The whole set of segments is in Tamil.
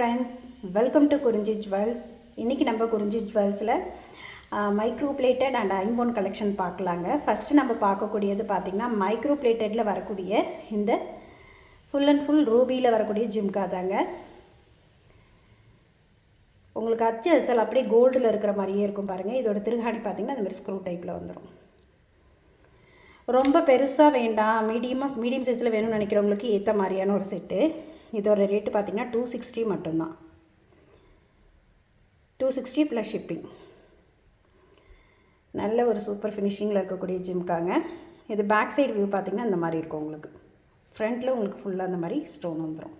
Friends welcome to Kurinji jewels இன்றைக்கி நம்ம குறிஞ்சி ஜுவல்ஸில் மைக்ரோ பிளேட்டட் அண்ட் ஐம்போன் கலெக்ஷன் பார்க்கலாங்க. ஃபஸ்ட்டு நம்ம பார்க்கக்கூடியது பார்த்திங்கன்னா மைக்ரோ பிளேட்டடில் வரக்கூடிய இந்த ஃபுல் அண்ட் ஃபுல் ரூபியில் வரக்கூடிய ஜிம்கா தாங்க. உங்களுக்கு அச்சு அசல் அப்படியே கோல்டில் இருக்கிற மாதிரியே இருக்கும் பாருங்கள் இதோட திருகாணி பார்த்திங்கன்னா அந்த மாதிரி ஸ்க்ரூ டைப்பில் வந்துடும் ரொம்ப பெருசாக வேண்டாம். மீடியமாக மீடியம் சைஸில் வேணும்னு நினைக்கிறவங்களுக்கு ஏற்ற மாதிரியான ஒரு செட்டு இதோட ரேட்டு பார்த்திங்கன்னா டூ சிக்ஸ்டி மட்டும்தான். டூ சிக்ஸ்டி ப்ளஸ் ஷிப்பிங் நல்ல ஒரு சூப்பர் ஃபினிஷிங்கில் இருக்கக்கூடிய ஜிம்காங்க இது பேக் சைடு வியூ பார்த்திங்கன்னா இந்த மாதிரி இருக்கும் உங்களுக்கு. ஃப்ரண்ட்டில் உங்களுக்கு ஃபுல்லாக அந்த மாதிரி ஸ்டோன் வந்துடும்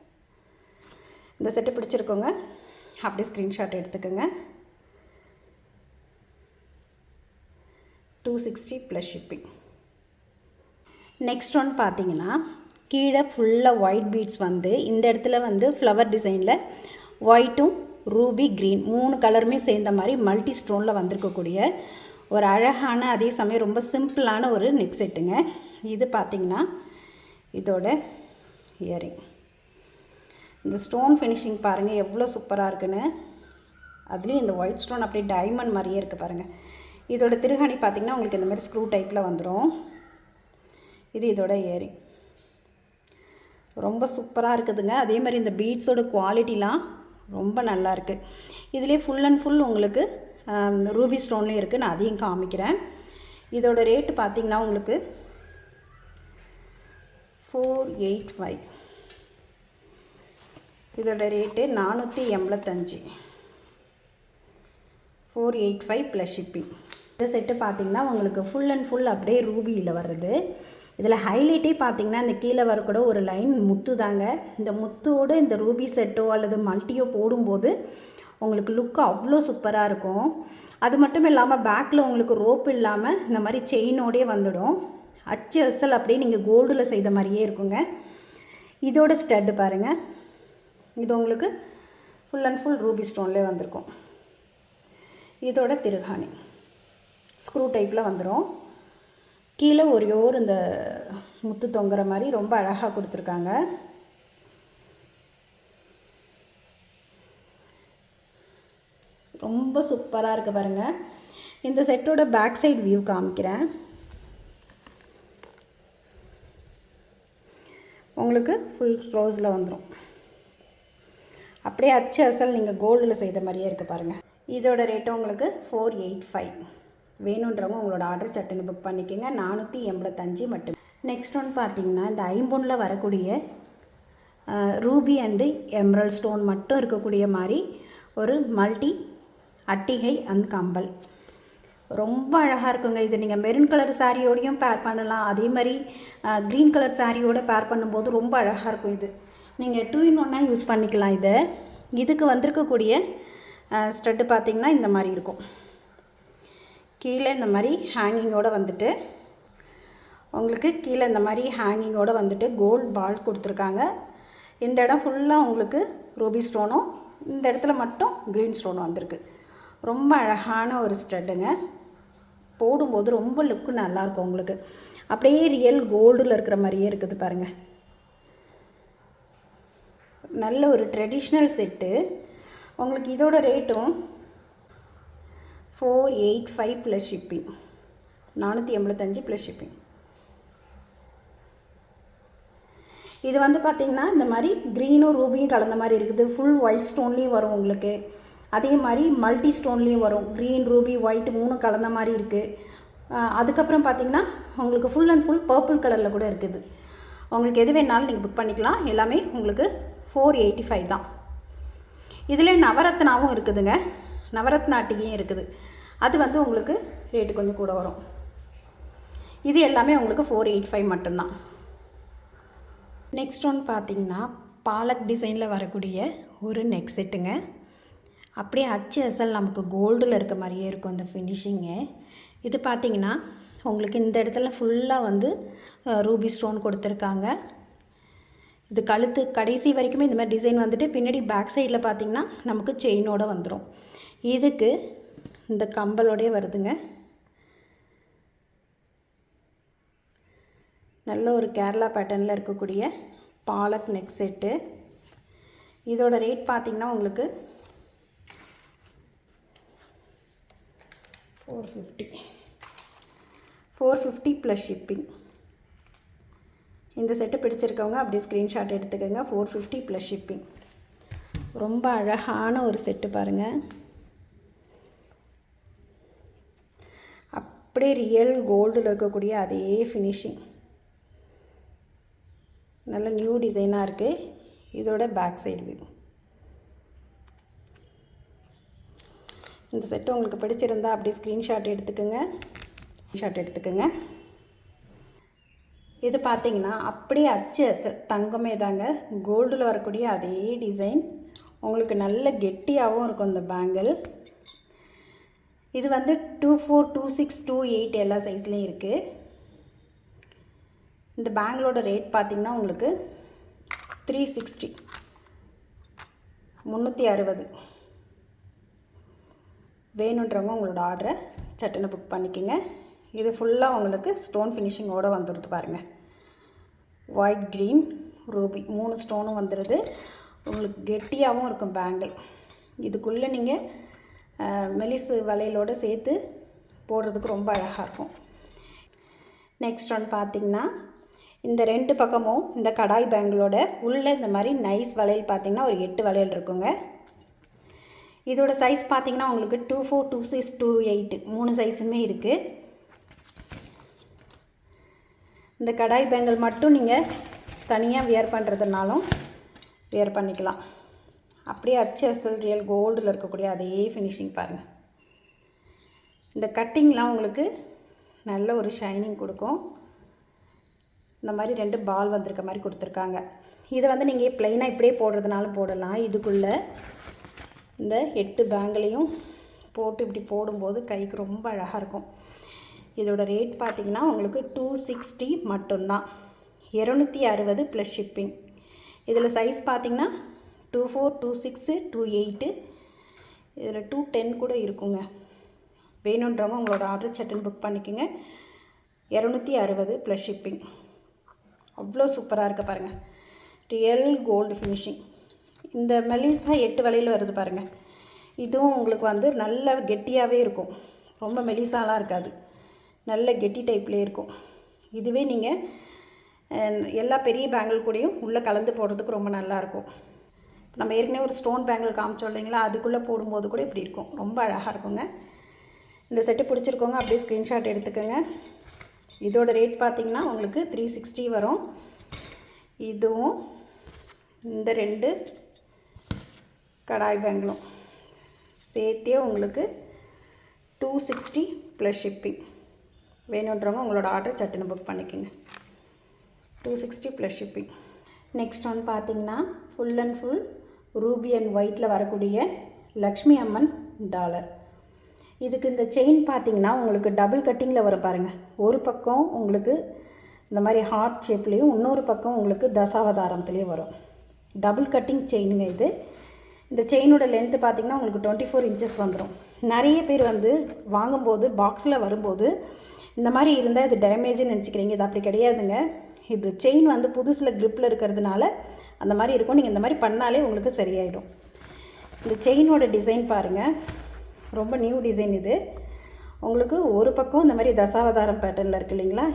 இந்த செட்டு பிடிச்சிருக்கோங்க. அப்படியே ஸ்க்ரீன்ஷாட் எடுத்துக்கோங்க. Two sixty plus shipping next one பார்த்தீங்கன்னா கீழே ஃபுல்லாக ஒயிட் பீட்ஸ் வந்து இந்த இடத்துல வந்து ஃப்ளவர் டிசைனில் ஒயிட்டும் ரூபி க்ரீன் மூணு கலருமே சேர்ந்த மாதிரி மல்டி ஸ்டோனில் வந்திருக்கக்கூடிய ஒரு அழகான அதே சமயம் ரொம்ப சிம்பிளான ஒரு நெக் செட்டுங்க இது பார்த்திங்கன்னா இதோட இயரிங் இந்த ஸ்டோன் ஃபினிஷிங் பாருங்கள் எவ்வளோ சூப்பராக இருக்குன்னு. அதுலேயும் இந்த ஒயிட் ஸ்டோன் அப்படியே டைமண்ட் மாதிரியே இருக்குது பாருங்கள் இதோட திருகாணி பார்த்திங்கன்னா உங்களுக்கு இந்த மாதிரி ஸ்க்ரூ டைப்பில் வந்துடும் இது இதோட இயரிங் ரொம்ப சூப்பராக இருக்குதுங்க. அதே மாதிரி இந்த பீட்ஸோட குவாலிட்டிலாம் ரொம்ப நல்லா இருக்குது இதிலே ஃபுல் அண்ட் ஃபுல் உங்களுக்கு ரூபி ஸ்டோன்லேயும் இருக்குது நான் அதையும் காமிக்கிறேன். இதோட ரேட்டு பார்த்திங்கன்னா உங்களுக்கு ஃபோர் எயிட் ஃபைவ் இதோட ரேட்டு நானூற்றி எண்பத்தஞ்சு. Four eight five plus shipping இந்த செட்டு பார்த்திங்கன்னா உங்களுக்கு ஃபுல் அண்ட் ஃபுல் அப்படியே ரூபியில் வருது இதில் ஹைலைட்டே பார்த்தீங்கன்னா இந்த கீழே வரக்கூட ஒரு லைன் முத்து தாங்க இந்த முத்தோடு இந்த ரூபி செட்டோ அல்லது மல்ட்டியோ போடும்போது உங்களுக்கு லுக்கு அவ்வளோ சூப்பராக இருக்கும். அது மட்டும் இல்லாமல் பேக்கில் உங்களுக்கு ரோப் இல்லாமல் இந்த மாதிரி செயினோடே வந்துடும். அச்சு அசல் அப்படியே நீங்கள் கோல்டில் செய்த மாதிரியே இருக்குங்க. இதோட ஸ்டட்டு பாருங்கள் இது உங்களுக்கு ஃபுல் அண்ட் ஃபுல் ரூபி ஸ்டோன்லேயே வந்திருக்கும். இதோட திருகாணி. ஸ்க்ரூ டைப்பில் வந்துடும் கீழே ஒரே ஒரு இந்த முத்து தொங்குற மாதிரி ரொம்ப அழகாக கொடுத்துருக்காங்க. ரொம்ப சூப்பராக இருக்குது பாருங்கள் இந்த செட்டோட பேக் சைடு வியூ காமிக்கிறேன். உங்களுக்கு ஃபுல் க்ளோஸில் வந்துடும் அப்படியே அச்சு அசல் நீங்கள் கோல்டில் செய்த மாதிரியே இருக்குது பாருங்கள் இதோட ரேட்டு உங்களுக்கு ஃபோர் எயிட் ஃபைவ் வேணுன்றவங்க உங்களோட ஆர்டர் சட்டுன்னு புக் பண்ணிக்கோங்க. நானூற்றி எண்பத்தஞ்சு மட்டும். நெக்ஸ்ட் ஒன் பார்த்தீங்கன்னா இந்த ஐம்பொனில் வரக்கூடிய ரூபி அண்டு எம்ரல் ஸ்டோன் மட்டும் இருக்கக்கூடிய மாதிரி ஒரு மல்டி அட்டிகை அண்ட் கம்பல். ரொம்ப அழகாக இருக்குங்க. இது நீங்கள் மெரூன் கலர் சாரியோடையும் பேர் பண்ணலாம். அதே மாதிரி க்ரீன் கலர் சாரியோடு பேர் பண்ணும்போது ரொம்ப அழகாக இருக்கும் இது. நீங்கள் டூ இன் ஒன்னாக யூஸ் பண்ணிக்கலாம் இதை. இதுக்கு வந்திருக்கக்கூடிய ஸ்டட்டு பார்த்திங்கன்னா இந்த மாதிரி இருக்கும். கீழே இந்த மாதிரி ஹேங்கிங்கோடு வந்துட்டு உங்களுக்கு கீழே இந்த மாதிரி ஹேங்கிங்கோடு வந்துட்டு கோல்டு பால் கொடுத்துருக்காங்க. இந்த இடம் ஃபுல்லாக உங்களுக்கு ரூபி ஸ்டோனும் இந்த இடத்துல மட்டும் க்ரீன் ஸ்டோனும் வந்திருக்கு. ரொம்ப அழகான ஒரு ஸ்டட்டுங்க போடும்போது ரொம்ப லுக்கு நல்லாயிருக்கும் உங்களுக்கு. அப்படியே ரியல் கோல்டில் இருக்கிற மாதிரியே இருக்குது பாருங்கள் நல்ல ஒரு ட்ரெடிஷ்னல் செட்டு உங்களுக்கு இதோட ரேட்டும் four eight five plus shipping நானூற்றி எண்பத்தஞ்சு ப்ளஸ் ஷிப்பிங் இது வந்து பார்த்திங்கன்னா இந்த மாதிரி க்ரீனும் ரூபியும் கலந்த மாதிரி இருக்குது. ஃபுல் ஒயிட் ஸ்டோன்லேயும் வரும் உங்களுக்கு. அதே மாதிரி மல்டி ஸ்டோன்லேயும் வரும். க்ரீன் ரூபி ஒயிட் மூணும் கலந்த மாதிரி இருக்குது அதுக்கப்புறம் பார்த்திங்கன்னா உங்களுக்கு ஃபுல் அண்ட் ஃபுல் பர்பிள் கலரில் கூட இருக்குது. உங்களுக்கு எது வேணாலும் நீங்கள் புக் பண்ணிக்கலாம். எல்லாமே உங்களுக்கு ஃபோர் எயிட்டி ஃபைவ் தான். இதில் நவரத்னாவும் இருக்குதுங்க. நவரத்னாட்டிகையும் இருக்குது. அது வந்து உங்களுக்கு ரேட்டு கொஞ்சம் கூட வரும். இது எல்லாமே உங்களுக்கு ஃபோர் எயிட் ஃபைவ் மட்டும்தான். நெக்ஸ்ட் ஒன் பார்த்திங்கன்னா பாலக் டிசைனில் வரக்கூடிய ஒரு நெக் செட்டுங்க அப்படியே அச்சு அசல் நமக்கு கோல்டில் இருக்க மாதிரியே இருக்கும் இந்த ஃபினிஷிங்கு இது பார்த்திங்கன்னா உங்களுக்கு இந்த இடத்துல ஃபுல்லாக வந்து ரூபி ஸ்டோன் கொடுத்துருக்காங்க. இது கழுத்து கடைசி வரைக்குமே இந்த மாதிரி டிசைன் வந்துட்டு பின்னாடி பேக் சைடில் பார்த்திங்கன்னா நமக்கு செயினோடு வந்துடும் இதுக்கு இந்த கம்பலோடய வருதுங்க. நல்ல ஒரு கேரளா பேட்டர்னில் இருக்கக்கூடிய பாலக் நெக் செட்டு இதோட ரேட் பார்த்திங்கன்னா உங்களுக்கு four fifty four fifty plus shipping இந்த செட்டு பிடிச்சிருக்கவங்க அப்படியே ஸ்க்ரீன்ஷாட் எடுத்துக்கோங்க. ஃபோர் ஃபிஃப்டி ப்ளஸ் ஷிப்பிங் ரொம்ப அழகான ஒரு செட்டு பாருங்கள் அப்படியே ரியல் கோல்டில் இருக்கக்கூடிய அதே ஃபினிஷிங் நல்ல நியூ டிசைனாக இருக்குது இதோட பேக் சைடு வியூ இந்த செட்டு உங்களுக்கு பிடிச்சிருந்தா அப்படியே ஸ்க்ரீன்ஷாட் எடுத்துக்கோங்க. ஸ்க்ரீன்ஷாட் எடுத்துக்கோங்க. இது பார்த்தீங்கன்னா அப்படியே அச்சு அசல் தங்கமே தாங்க. கோல்டில் வரக்கூடிய அதே டிசைன் உங்களுக்கு நல்ல கெட்டியாகவும் இருக்கும் இந்த பேங்கிள் இது வந்து two four two six two eight எல்லா சைஸ்லேயும் இருக்குது இந்த பேங்கிளோட ரேட் பார்த்திங்கன்னா உங்களுக்கு த்ரீ சிக்ஸ்டி முந்நூற்றி அறுபது. வேணுன்றவங்க உங்களோட ஆர்டரை சட்டுன்னு புக் பண்ணிக்கோங்க. இது ஃபுல்லாக உங்களுக்கு ஸ்டோன் ஃபினிஷிங்கோடு வந்துடுது பாருங்கள் ஒயிட் க்ரீன் ரூபி மூணு ஸ்டோனும் வந்துடுது உங்களுக்கு கெட்டியாகவும் இருக்கும் பேங்கிள் இதுக்குள்ளே நீங்கள் மெலிசு வளையலோடு சேர்த்து போடுறதுக்கு ரொம்ப அழகாக இருக்கும். நெக்ஸ்ட் ஒன் பார்த்திங்கன்னா இந்த ரெண்டு பக்கமும் இந்த கடாய் பேங்கிளோட உள்ளே இந்த மாதிரி நைஸ் வளையல் பார்த்திங்கன்னா ஒரு எட்டு வளையல் இருக்குங்க. இதோட சைஸ் பார்த்திங்கன்னா உங்களுக்கு two four two six two eight மூணு சைஸுமே இருக்குது இந்த கடாய் பேங்கல் மட்டும் நீங்கள் தனியாக வியர் பண்ணுறதுனாலும் வியர் பண்ணிக்கலாம். அப்படியே அச்சு அசல் ரியல் கோல்டில் இருக்கக்கூடிய அதே ஃபினிஷிங் பாருங்கள் இந்த கட்டிங்லாம் உங்களுக்கு நல்ல ஒரு ஷைனிங் கொடுக்கும். இந்த மாதிரி ரெண்டு பால் வந்திருக்க மாதிரி கொடுத்துருக்காங்க. இதை வந்து நீங்கள் ப்ளைனாக இப்படியே போடுறதுனாலும் போடலாம். இதுக்குள்ளே இந்த எட்டு பேங்கிலையும் போட்டு இப்படி போடும்போது கைக்கு ரொம்ப அழகாக இருக்கும். இதோட ரேட் பார்த்திங்கன்னா உங்களுக்கு டூ சிக்ஸ்டி மட்டும்தான். இரநூத்தி அறுபது ப்ளஸ் ஷிப்பிங் இதில் சைஸ் பார்த்திங்கன்னா two four two six two eight இதில் டூ டென் கூட இருக்குங்க. வேணுன்றவங்க உங்களோட ஆர்டர் சட்டன் புக் பண்ணிக்கோங்க. இரநூத்தி அறுபது ப்ளஸ் ஷிப்பிங் அவ்வளோ சூப்பராக இருக்குது பாருங்கள் ரியல் கோல்டு ஃபினிஷிங் இந்த மெலிசா எட்டு வலையில் வருது பாருங்கள் இதுவும் உங்களுக்கு வந்து நல்ல கெட்டியாகவே இருக்கும். ரொம்ப மெலிசாலாம் இருக்காது. நல்ல கெட்டி டைப்லேயே இருக்கும். இதுவே நீங்கள் எல்லா பெரிய பேங்கிள் கூடயும் உள்ளே கலந்து போடுறதுக்கு ரொம்ப நல்லாயிருக்கும் நம்ம ஏற்கனவே ஒரு ஸ்டோன் பேங்கிள் காமிச்சோம் இல்லைங்களா? அதுக்குள்ளே போடும்போது கூட இப்படி இருக்கும். ரொம்ப அழகாக இருக்குங்க. இந்த செட்டு பிடிச்சிருக்கோங்க அப்படியே ஸ்க்ரீன்ஷாட் எடுத்துக்கோங்க. இதோட ரேட் பார்த்திங்கன்னா உங்களுக்கு த்ரீ சிக்ஸ்டி வரும். இதுவும் இந்த ரெண்டு கடாய் பேங்கிளும் சேர்த்தே உங்களுக்கு டூ சிக்ஸ்டி ப்ளஸ் ஷிப்பிங் வேணுன்றவங்க உங்களோட ஆர்டர் சட்டுன்னு புக் பண்ணிக்கோங்க. Two sixty plus shipping next one பார்த்தீங்கன்னா full and full ruby and ஒயிட்டில் வரக்கூடிய லக்ஷ்மி அம்மன் டாலர். இதுக்கு இந்த செயின் பார்த்திங்கன்னா உங்களுக்கு டபுள் கட்டிங்கில் வரும் பாருங்கள் ஒரு பக்கம் உங்களுக்கு இந்த மாதிரி ஹார்ட் ஷேப்லேயும் இன்னொரு பக்கம் உங்களுக்கு தசாவதாரத்துலேயும் வரும். டபுள் கட்டிங் செயினுங்க இது. இந்த செயினோட லென்த்து பார்த்திங்கன்னா உங்களுக்கு டுவெண்ட்டி ஃபோர் இன்ச்சஸ் வந்துடும் நிறைய பேர் வந்து வாங்கும்போது பாக்ஸில் வரும்போது இந்த மாதிரி இருந்தால் இது டேமேஜ்னு நினச்சிக்கிறீங்க. இது அப்படி கிடையாதுங்க. இது செயின் வந்து புதுசில் க்ரிப்பில் இருக்கிறதுனால அந்த மாதிரி இருக்கும். நீங்கள் இந்த மாதிரி பண்ணாலே உங்களுக்கு சரியாயிடும். இந்த செயினோட டிசைன் பாருங்கள் ரொம்ப நியூ டிசைன் இது. உங்களுக்கு ஒரு பக்கம் இந்த மாதிரி தசாவதாரம் பேட்டர்னில் இருக்குது இல்லைங்களா?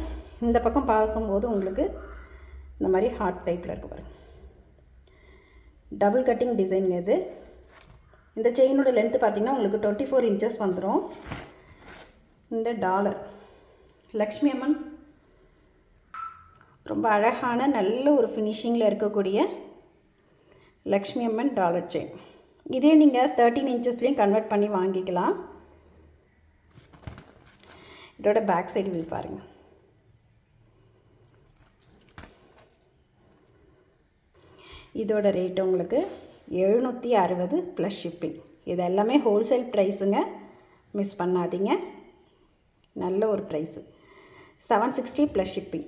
இந்த பக்கம் பார்க்கும்போது உங்களுக்கு இந்த மாதிரி ஹார்ட் டைப்பில் இருக்குது பாருங்கள் டபுள் கட்டிங் டிசைனுங்க இது. இந்த செயினோட லென்த்து பார்த்திங்கன்னா உங்களுக்கு டுவெண்ட்டி ஃபோர் இன்ச்சஸ் வந்துடும் இந்த டாலர். லக்ஷ்மி அம்மன் ரொம்ப அழகான நல்ல ஒரு ஃபினிஷிங்கில் இருக்கக்கூடிய லக்ஷ்மி அம்மன் டாலர் செயின் இதே நீங்கள் தேர்ட்டின் இன்ச்சஸ்லேயும் கன்வெர்ட் பண்ணி வாங்கிக்கலாம். இதோட பேக் சைடு வியூ பாருங்கள் இதோட ரேட் உங்களுக்கு எழுநூற்றி அறுபது ப்ளஸ் ஷிப்பிங் இது எல்லாமே ஹோல்சேல் ப்ரைஸுங்க மிஸ் பண்ணாதீங்க. நல்ல ஒரு price seven sixty plus shipping